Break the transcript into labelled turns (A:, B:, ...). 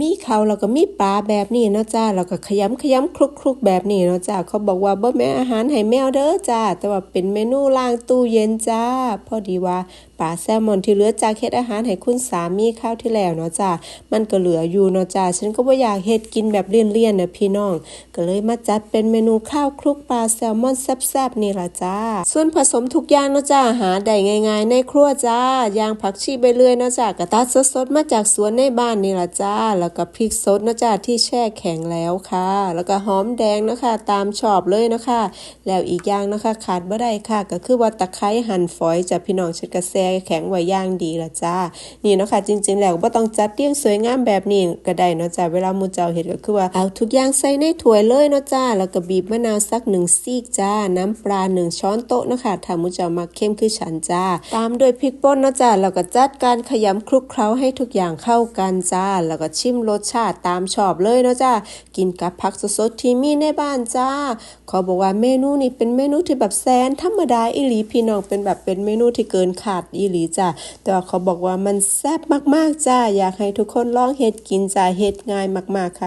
A: มีเขาวแล้วก็มีปลาแบบนี้เนาะจ้าแล้วก็ขยำขยำคลุกคลุกแบบนี้เนาะจ้าเขาบอกว่าบ่แม่อาหารให้แมวเด้อจ้าแต่ว่าเป็นเมนูล้างตู้เย็นจ้า พอดีว่าปลาแซลมอนที่เหลือจากเฮ็ดอาหารให้คุณสามีข้าวที่แล้วเนาะจ้ามันก็เหลืออยู่เนาะจ้าฉันก็บ่อยากเฮ็ดกินแบบเลี่ยนๆนะพี่น้อง ก็เลยมาจัดเป็นเมนูข้าวคลุกปลาแซลมอนแซ่บๆนี่ล่ะจ้า ส่วนผสมทุกอย่างเนาะจ้าหาได้ง่าย ๆ ในครัวจ้าอย่างผักชีใบเลื่อยเนาะจ้ากระตัดสดๆมาจากสวนในบ้านนี่ล่ะจ้าแล้วก็พริกสดนะจ้าที่แช่แข็งแล้วค่ะ แล้วก็หอมแดงนะคะ ตามชอบเลยนะคะ แล้วอีกอย่างนะคะขาดบ่ได้ค่ะ ก็คือว่าตะไคร้หั่นฝอยจ้ะพี่น้องฉันก็แช่แข็งไว้ย่างดีละจ้า นี่เนาะค่ะจริง ๆ แล้วบ่ต้องจัดเรียงสวยงามแบบนี้ก็ได้เนาะจ้าเวลามูเจ้าเฮ็ดก็คือว่าเอาทุกอย่างใส่ในถ้วยเลยเนาะจ้า แล้วก็บีบมะนาวสักหนึ่งซีกจ้า น้ำปลาหนึ่งช้อนโต๊ะนะคะถ้ามูเจ้ามาเข้มคือฉันจ้า ตามด้วยพริกป่นเนาะจ้าแล้วก็จัดการขยำคลุกเคล้าให้ทุกอย่างเข้ากันจ้า แล้วก็ชิมรสชาติตามชอบเลยเนาะจ้ากินกับผักสดๆที่มีในบ้านจ้าขอบอกว่าเมนูนี้เป็นเมนูที่แบบแสนธรรมดาอิหลีพี่น้องเป็นแบบเป็นเมนูที่เกินขาดอิหลีจ้าแต่ว่าเขาบอกว่ามันแซ่บมากๆจ้าอยากให้ทุกคนลองเฮ็ดกินจ้าเฮ็ดง่ายมากๆค่ะ